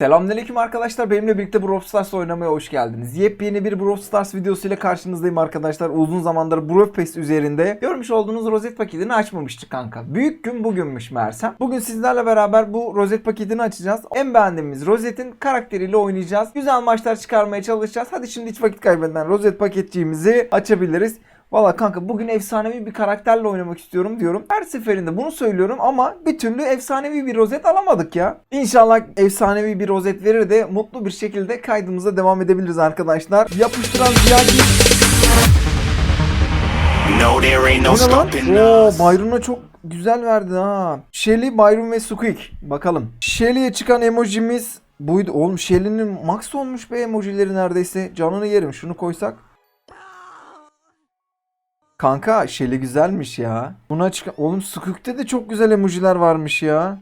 Selamünaleyküm arkadaşlar. Benimle birlikte Brawl Stars oynamaya hoş geldiniz. Yepyeni bir Brawl Stars videosu ile karşınızdayım arkadaşlar. Uzun zamandır Brawl Pass üzerinde görmüş olduğunuz rozet paketini açmamıştık kanka. Büyük gün bugünmüş meğersem. Bugün sizlerle beraber bu rozet paketini açacağız. En beğendiğimiz rozetin karakteriyle oynayacağız. Güzel maçlar çıkarmaya çalışacağız. Hadi şimdi hiç vakit kaybetmeden rozet paketçiğimizi açabiliriz. Valla kanka bugün efsanevi bir karakterle oynamak istiyorum diyorum. Her seferinde bunu söylüyorum ama bir türlü efsanevi bir rozet alamadık ya. İnşallah efsanevi bir rozet verir de mutlu bir şekilde kaydımıza devam edebiliriz arkadaşlar. Yapıştıran ziyagi. No, there ain't no stopping Oo. Byron'a çok güzel verdi ha. Shelly, Byron ve Squeak. Bakalım. Shelly'ye çıkan emojimiz buydu. Oğlum Shelly'nin max olmuş be emojileri neredeyse. Canını yerim. Şunu koysak. Kanka Shelly güzelmiş ya. Buna çıkan... Oğlum Squeak'te de çok güzel emojiler varmış ya.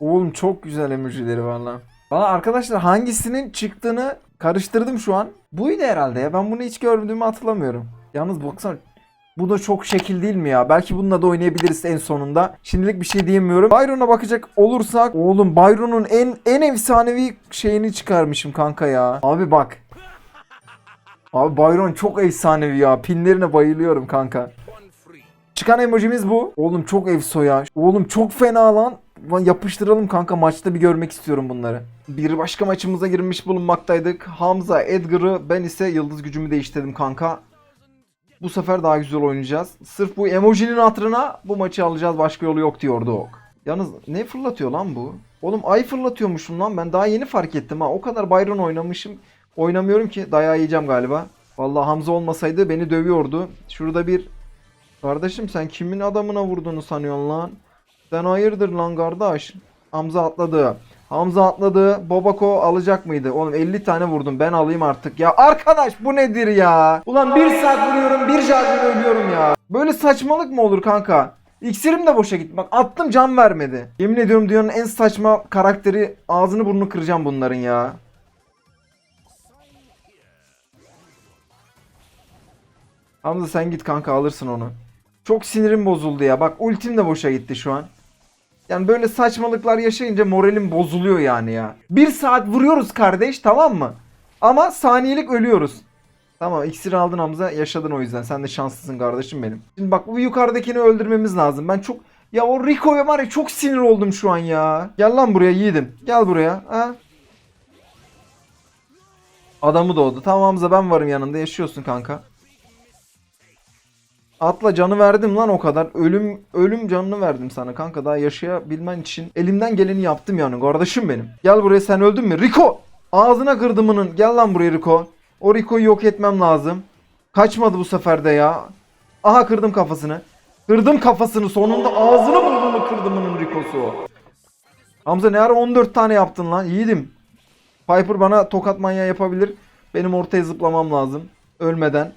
Oğlum çok güzel emojileri var lan. Valla arkadaşlar hangisinin çıktığını karıştırdım şu an. Buydu herhalde ya. Ben bunu hiç gördüğümü hatırlamıyorum. Yalnız baksana bu da çok şekil değil mi ya? Belki bununla da oynayabiliriz en sonunda. Şimdilik bir şey diyemiyorum. Byron'a bakacak olursak oğlum Byron'un en en efsanevi şeyini çıkarmışım kanka ya. Abi bak. Abi Byron çok efsanevi ya. Pinlerine bayılıyorum kanka. Çıkan emojimiz bu. Oğlum çok efso ya. Oğlum çok fena lan. Yapıştıralım kanka maçta bir görmek istiyorum bunları. Bir başka maçımıza girmiş bulunmaktaydık. Hamza, Edgar'ı ben ise yıldız gücümü değiştirdim kanka. Bu sefer daha güzel oynayacağız. Sırf bu emojinin hatırına bu maçı alacağız. Başka yolu yok diyordu ok. Yalnız ne fırlatıyor lan bu? Oğlum ay fırlatıyormuşum lan ben daha yeni fark ettim ha. O kadar Byron oynamışım. Oynamıyorum ki dayağı yiyeceğim galiba. Vallahi Hamza olmasaydı beni dövüyordu. Şurada bir Kardeşim sen kimin adamına vurduğunu sanıyorsun lan? Sen hayırdır lan kardeş? Hamza atladı. Hamza atladı. Bobako alacak mıydı? Oğlum 50 tane vurdum. Ben alayım artık ya. Arkadaş bu nedir ya? Ulan bir saat vuruyorum bir şarjını ölüyorum ya. Böyle saçmalık mı olur kanka? İksirim de boşa gitti. Bak attım can vermedi. Yemin ediyorum dünyanın en saçma karakteri ağzını burnunu kıracağım bunların ya. Hamza sen git kanka alırsın onu. Çok sinirim bozuldu ya. Bak ultim de boşa gitti şu an. Yani böyle saçmalıklar yaşayınca moralim bozuluyor yani ya. Bir saat vuruyoruz kardeş tamam mı? Ama saniyelik ölüyoruz. Tamam iksir aldın Hamza yaşadın o yüzden. Sen de şanslısın kardeşim benim. Şimdi bak bu yukarıdakini öldürmemiz lazım. Ben çok... Ya o Rico'ya var ya çok sinir oldum şu an ya. Gel lan buraya yiğidim. Gel buraya. Ha? Adamı doğdu. Tamam Hamza ben varım yanında yaşıyorsun kanka. Atla canı verdim lan o kadar. Ölüm ölüm canını verdim sana kanka. Daha yaşayabilmen için elimden geleni yaptım yani kardeşim benim. Gel buraya sen öldün mü? Rico! Ağzına kırdımının. Gel lan buraya Rico. O Rico'yu yok etmem lazım. Kaçmadı bu sefer de ya. Aha kırdım kafasını. Kırdım kafasını sonunda ağzını bulduğunu kırdımının Rico'su. Hamza ne ara 14 tane yaptın lan yiğidim. Piper bana tokat manyağı yapabilir. Benim ortaya zıplamam lazım. Ölmeden.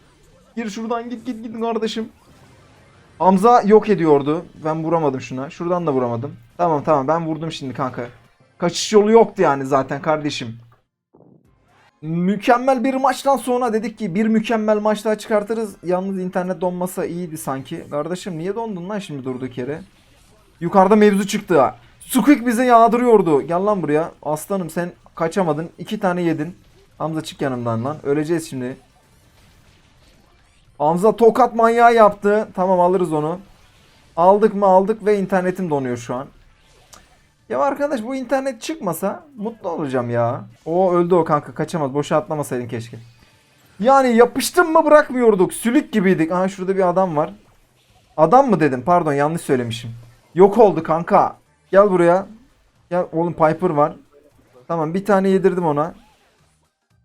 Gir şuradan git git git kardeşim. Hamza yok ediyordu. Ben vuramadım şuna. Şuradan da vuramadım. Tamam tamam ben vurdum şimdi kanka. Kaçış yolu yoktu yani zaten kardeşim. Mükemmel bir maçtan sonra dedik ki bir mükemmel maç daha çıkartırız. Yalnız internet donmasa iyiydi sanki. Kardeşim niye dondun lan şimdi durduk yere? Yukarıda mevzu çıktı ha. Squeak bize yağdırıyordu. Gel lan buraya. Aslanım sen kaçamadın. İki tane yedin. Hamza çık yanımdan lan. Öleceğiz şimdi. Hamza tokat manyağı yaptı. Tamam alırız onu. Aldık mı aldık ve internetim donuyor şu an. Ya arkadaş bu internet çıkmasa mutlu olacağım ya. O öldü o kanka kaçamaz. Boşa atlamasaydın keşke. Yani yapıştım mı bırakmıyorduk. Sülük gibiydik. Aha şurada bir adam var. Adam mı dedim? Pardon yanlış söylemişim. Yok oldu kanka. Gel buraya. Gel oğlum Piper var. Tamam bir tane yedirdim ona.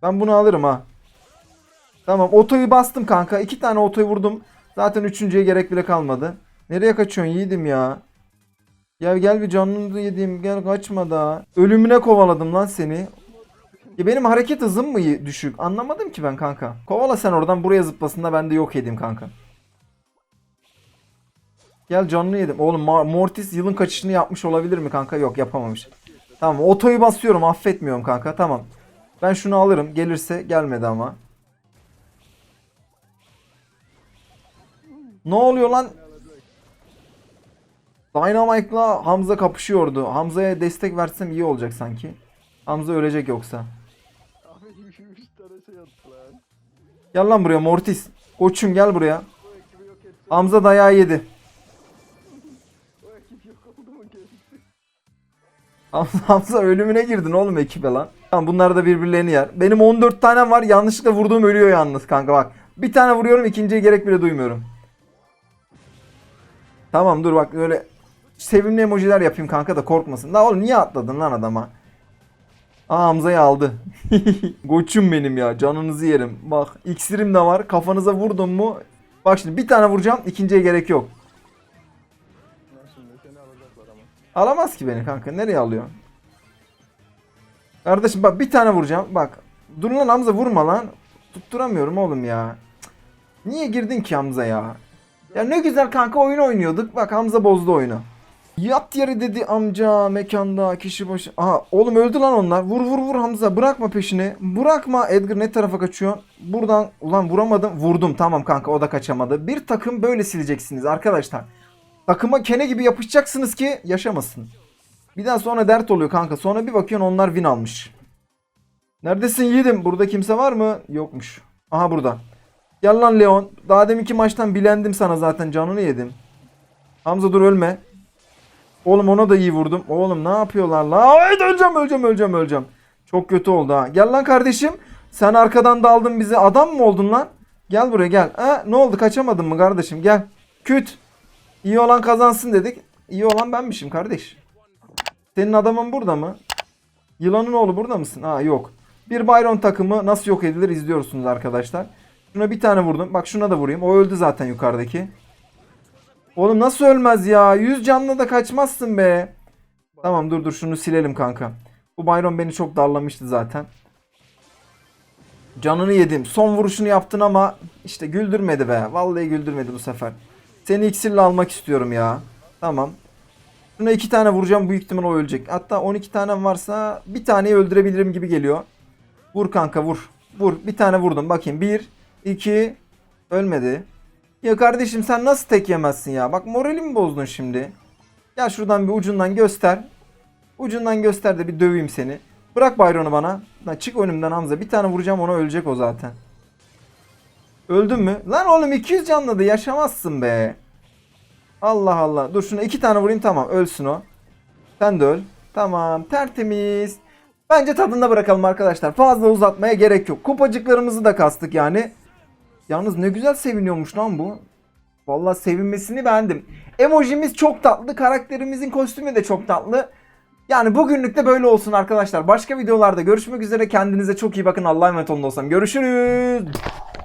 Ben bunu alırım ha. Tamam otoyu bastım kanka. İki tane otoyu vurdum. Zaten üçüncüye gerek bile kalmadı. Nereye kaçıyorsun yiğidim ya? Ya gel bir canını yediğim gel kaçma da. Ölümüne kovaladım lan seni. Ya benim hareket hızım mı düşük? Anlamadım ki ben kanka. Kovala sen oradan buraya zıplasın da ben de yok edeyim kanka. Gel canını yedim. Oğlum Mortis yılın kaçışını yapmış olabilir mi kanka? Yok yapamamış. Tamam otoyu basıyorum affetmiyorum kanka tamam. Ben şunu alırım gelirse gelmedi ama. Ne oluyor lan? Dynamite'la Hamza kapışıyordu. Hamza'ya destek versem iyi olacak sanki. Hamza ölecek yoksa. Abi 3 tane attı lan. Gel lan buraya Mortis. Koçum gel buraya. Hamza dayağı yedi. Hamza, Hamza ölümüne girdin oğlum ekibe lan. Tamam bunlar da birbirlerini yer. Benim 14 tanem var. Yanlışlıkla vurduğum ölüyor yalnız kanka bak. Bir tane vuruyorum ikinciye gerek bile duymuyorum. Tamam dur bak öyle sevimli emojiler yapayım kanka da korkmasın. La oğlum niye atladın lan adama? Aa Hamza'yı aldı. Koçum benim ya canınızı yerim. Bak iksirim de var kafanıza vurdum mu. Bak şimdi bir tane vuracağım ikinciye gerek yok. Alamaz ki beni kanka. Nereye alıyor? Kardeşim bak bir tane vuracağım. Bak. Dur lan Hamza vurma lan. Tutturamıyorum oğlum ya. Niye girdin ki Hamza ya? Ya ne güzel kanka oyun oynuyorduk. Bak Hamza bozdu oyunu. Yat yeri dedi amca mekanda kişi başı. Aha oğlum öldü lan onlar. Vur vur vur Hamza bırakma peşini. Bırakma Edgar ne tarafa kaçıyor? Buradan ulan vuramadım. Vurdum tamam kanka o da kaçamadı. Bir takım böyle sileceksiniz arkadaşlar. Takıma kene gibi yapışacaksınız ki yaşamasın. Bir daha sonra dert oluyor kanka. Sonra bir bakıyorsun onlar win almış. Neredesin yiğidim? Burada kimse var mı? Yokmuş. Aha burada. Gel Leon. Daha deminki maçtan bilendim sana zaten canını yedim. Hamza dur ölme. Oğlum ona da iyi vurdum. Oğlum ne yapıyorlar la? Ay öleceğim öleceğim öleceğim öleceğim. Çok kötü oldu ha. Gel lan kardeşim. Sen arkadan daldın bize. Adam mı oldun lan? Gel buraya gel. Ha, ne oldu kaçamadın mı kardeşim? Gel. Küt. İyi olan kazansın dedik. İyi olan benmişim kardeş. Senin adamın burada mı? Yılanın oğlu burada mısın? Ha yok. Bir Byron takımı nasıl yok edilir izliyorsunuz arkadaşlar. Şuna bir tane vurdum. Bak şuna da vurayım. O öldü zaten yukarıdaki. Oğlum nasıl ölmez ya? 100 canlı da kaçmazsın be. Tamam dur dur şunu silelim kanka. Bu Byron beni çok darlamıştı zaten. Canını yedim. Son vuruşunu yaptın ama işte güldürmedi be. Vallahi güldürmedi bu sefer. Seni iksirle almak istiyorum ya. Tamam. Şuna iki tane vuracağım büyük ihtimal o ölecek. Hatta 12 tanem varsa bir taneyi öldürebilirim gibi geliyor. Vur kanka vur. Vur. Bir tane vurdum. Bakayım. Bir, iki. Ölmedi. Ya kardeşim sen nasıl tek yemezsin ya? Bak moralimi bozdun şimdi. Gel şuradan bir ucundan göster. Ucundan göster de bir döveyim seni. Bırak Byron'u bana. Lan çık önümden Hamza. Bir tane vuracağım ona ölecek o zaten. Öldün mü? Lan oğlum 200 canladı yaşamazsın be. Allah Allah. Dur şuna iki tane vurayım tamam ölsün o. Sen de öl. Tamam tertemiz. Bence tadında bırakalım arkadaşlar. Fazla uzatmaya gerek yok. Kupacıklarımızı da kastık yani. Yalnız ne güzel seviniyormuş lan bu. Vallahi sevinmesini beğendim. Emojimiz çok tatlı. Karakterimizin kostümü de çok tatlı. Yani bugünlük de böyle olsun arkadaşlar. Başka videolarda görüşmek üzere. Kendinize çok iyi bakın. Allah'a emanet olun dostlarım. Görüşürüz.